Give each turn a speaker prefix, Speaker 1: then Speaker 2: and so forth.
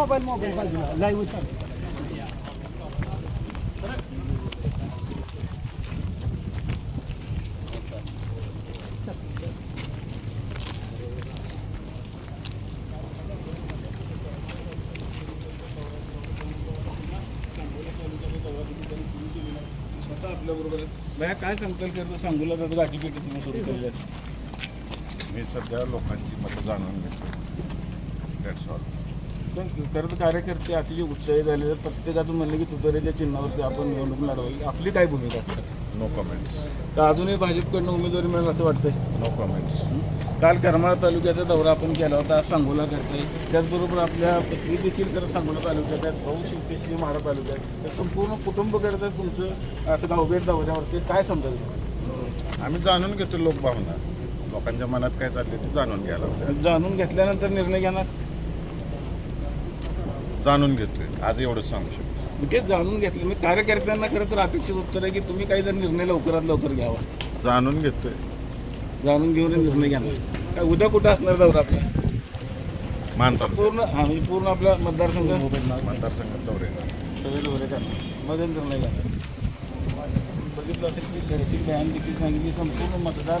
Speaker 1: Mobile mobile बाजूला. Live चालू
Speaker 2: काय की आता सांगूला तर गाठीपेटी तुम्ही सुरू केली आहे
Speaker 3: मी सध्या लोकांची मतं जाणून घेतो दॅट्स ऑल
Speaker 2: पण खरं तर कार्यकर्ते अतिशय उत्साही झाले. प्रत्येकाचं म्हणलं की तुतारीच्या चिन्हावरती आपण निवडणूक लढवावी. आपली काय भूमिका असते
Speaker 3: नो कमेंट्स
Speaker 2: तर अजूनही भाजपकडनं उमेदवारी मिळेल असं वाटतंय.
Speaker 3: नो कमेंट्स
Speaker 2: काल करमाळा तालुक्याचा दौरा आपण केला होता आज सांगोला करताय. त्याचबरोबर आपल्या पत्नी देखील करत सांगोला तालुक्यात आहेत. भाऊ शिवतेश्री माडा तालुक्यात तर संपूर्ण कुटुंब करत आहेत तुमचं असं गावभेट दौऱ्यावरती काय समजायचं
Speaker 3: आम्ही जाणून घेतो लोकभावना. लोकांच्या मनात काय चालले ते जाणून घ्यायला.
Speaker 2: जाणून घेतल्यानंतर निर्णय घेणार?
Speaker 3: जाणून घेतोय. आज एवढंच सांगू शकतो.
Speaker 2: मी तेच जाणून घेतलं. मी कार्यकर्त्यांना खरं तर अपेक्षित उत्तर आहे की तुम्ही काहीतरी निर्णय लवकरात लवकर घ्यावा.
Speaker 3: जाणून घेतोय.
Speaker 2: जाणून घेऊन निर्णय घेणार. काय उद्या कुठं असणार दौरा आपला?
Speaker 3: मानतात.
Speaker 2: पूर्ण हा म्हणजे पूर्ण आपला मतदारसंघ?
Speaker 3: मतदारसंघात दौरे
Speaker 2: सगळे दौरे करणार. मध्ये निर्णय घेणार. बघितलं असेल की घरची बयान देखील सांगितली संपूर्ण मतदार